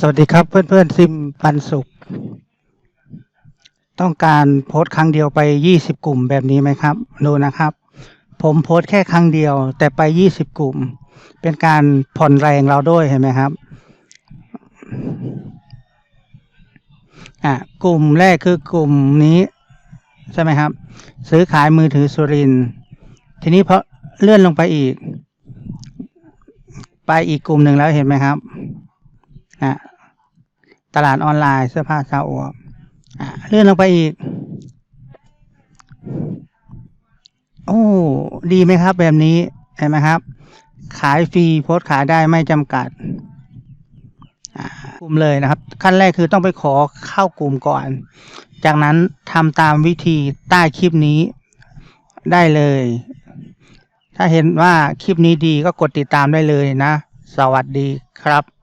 สวัสดีครับเพื่อนๆซิมปันสุข ต้องการโพสต์ครั้งเดียวไปยี่สิบกลุ่มแบบนี้ไหมครับ ดูนะครับ ผมโพสต์แค่ครั้งเดียว แต่ไปยี่สิบกลุ่ม เป็นการผ่อนแรงเราด้วยเห็นไหมครับอะกลุ่มแรกคือกลุ่มนี้ใช่ไหมครับ ซื้อขายมือถือสุริน ทีนี้พอเลื่อนลงไปอีก ไปอีกกลุ่มหนึ่งแล้วเห็นไหมครับ อะตลาดออนไลน์เสื้อผ้าชาวอวบอะเลื่อนลงไปอีก โอ้ ดีไหมครับ แบบนี้เห็นไหมครับ ขายฟรีโพสขายได้ไม่จำกัดกลุ่มเลยนะครับ ขั้นแรกคือต้องไปขอเข้ากลุ่มก่อน จากนั้นทำตามวิธีใต้คลิปนี้ได้เลย ถ้าเห็นว่าคลิปนี้ดีก็กดติดตามได้เลยนะ สวัสดีครับ